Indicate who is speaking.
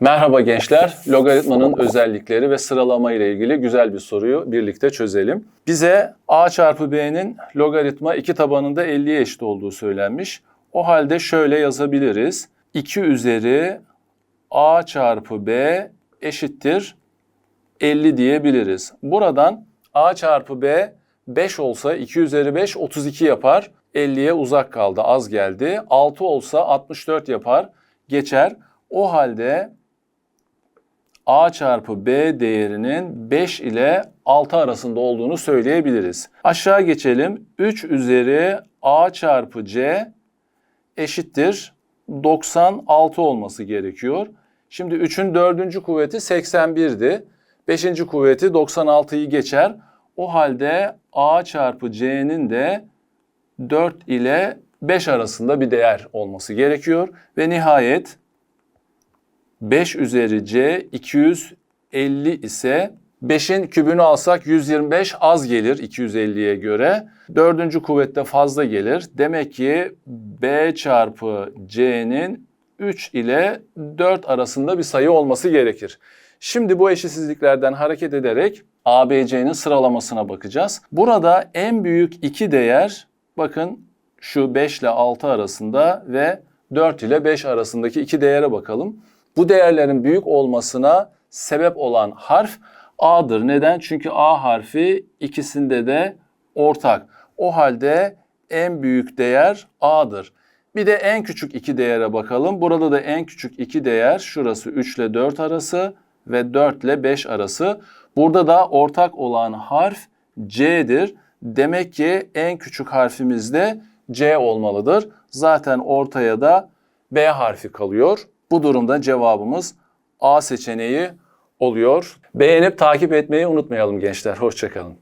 Speaker 1: Merhaba gençler. Logaritmanın özellikleri ve sıralama ile ilgili güzel bir soruyu birlikte çözelim. Bize a çarpı b'nin logaritma 2 tabanında 50'ye eşit olduğu söylenmiş. O halde şöyle yazabiliriz. 2 üzeri a çarpı b eşittir 50 diyebiliriz. Buradan a çarpı b 5 olsa 2 üzeri 5 32 yapar. 50'ye uzak kaldı az geldi. 6 olsa 64 yapar geçer. O halde a çarpı b değerinin 5 ile 6 arasında olduğunu söyleyebiliriz. Aşağı geçelim. 3 üzeri a çarpı c eşittir 96 olması gerekiyor. Şimdi 3'ün dördüncü kuvveti 81'di. Beşinci kuvveti 96'yı geçer. O halde a çarpı c'nin de 4 ile 5 arasında bir değer olması gerekiyor. Ve nihayet 5 üzeri c 250 ise 5'in kübünü alsak 125 az gelir 250'ye göre. Dördüncü kuvvette fazla gelir. Demek ki b çarpı c'nin 3 ile 4 arasında bir sayı olması gerekir. Şimdi bu eşitsizliklerden hareket ederek ABC'nin sıralamasına bakacağız. Burada en büyük iki değer bakın şu 5 ile 6 arasında ve 4 ile 5 arasındaki iki değere bakalım. Bu değerlerin büyük olmasına sebep olan harf A'dır. Neden? Çünkü A harfi ikisinde de ortak. O halde en büyük değer A'dır. Bir de en küçük iki değere bakalım. Burada da en küçük iki değer şurası 3 ile 4 arası ve 4 ile 5 arası. Burada da ortak olan harf C'dir. Demek ki en küçük harfimiz de C olmalıdır. Zaten ortaya da B harfi kalıyor. Bu durumda cevabımız A seçeneği oluyor. Beğenip takip etmeyi unutmayalım gençler. Hoşçakalın.